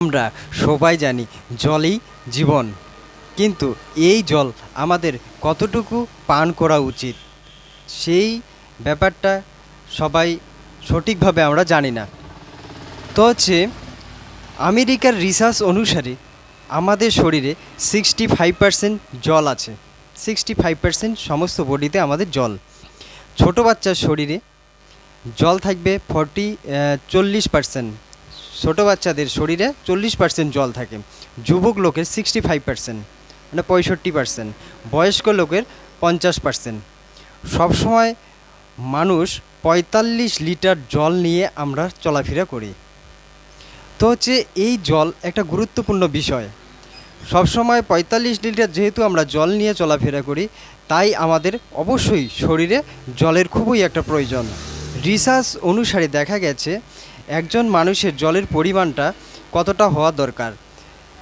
আমরা সবাই জানি জলই জীবন। কিন্তু এই জল আমাদের কতটুকু পান করা উচিত? সেই ব্যাপারটা সবাই সঠিকভাবে আমরা জানি না। তো হচ্ছে, আমেরিকার রিসার্চ অনুসারে আমাদের শরীরে সিক্সটি ফাইভ পার্সেন্ট জল আছে। সিক্সটি ফাইভ পার্সেন্ট সমস্ত বডিতে আমাদের জল। ছোট বাচ্চার শরীরে জল থাকবে ফর্টি চল্লিশ পার্সেন্ট ছোটো বাচ্চাদের শরীরে চল্লিশ পার্সেন্ট জল থাকে, যুবক লোকের সিক্সটি ফাইভ পার্সেন্ট মানে পঁয়ষট্টি পার্সেন্ট বয়স্ক লোকের পঞ্চাশ পার্সেন্ট সবসময় মানুষ পঁয়তাল্লিশ লিটার জল নিয়ে আমরা চলাফেরা করি। তো হচ্ছে এই জল একটা গুরুত্বপূর্ণ বিষয়। সবসময় পঁয়তাল্লিশ লিটার যেহেতু আমরা জল নিয়ে চলাফেরা করি, তাই আমাদের অবশ্যই শরীরে জলের খুবই একটা প্রয়োজন। রিসার্চ অনুসারে দেখা গেছে একজন মানুষের জলের পরিমাণটা কতটা হওয়া দরকার?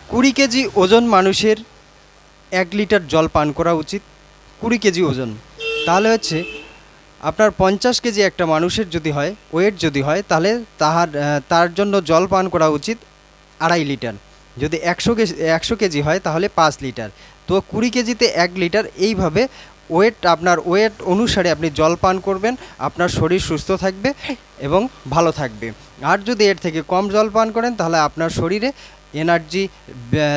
কুড়ি কেজি ওজন মানুষের এক লিটার জল পান করা উচিত। কুড়ি কেজি ওজন। তাহলে হচ্ছে আপনার পঞ্চাশ কেজি একটা মানুষের যদি হয়, ওয়েট যদি হয়, তাহলে তাহার তার জন্য জল পান করা উচিত আড়াই লিটার। যদি একশো কেজি একশো কেজি হয় তাহলে পাঁচ লিটার। তো কুড়ি কেজিতে এক লিটার, এইভাবে ওয়েট আপনার ওয়েট অনুসারে আপনি জল পান করবেন, আপনার শরীর সুস্থ থাকবে এবং ভালো থাকবে। আর যদি এর থেকে কম জল পান করেন, তাহলে আপনার শরীরে এনার্জি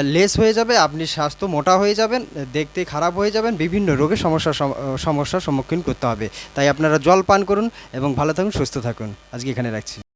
লেস হয়ে যাবে, আপনি স্বাস্থ্য মোটা হয়ে যাবেন, দেখতে খারাপ হয়ে যাবেন, বিভিন্ন রোগে সমস্যার সম- সমস্যার সম্মুখীন করতে হবে। তাই আপনারা জল পান করুন এবং ভালো থাকুন, সুস্থ থাকুন। আজকে এখানে রাখছি।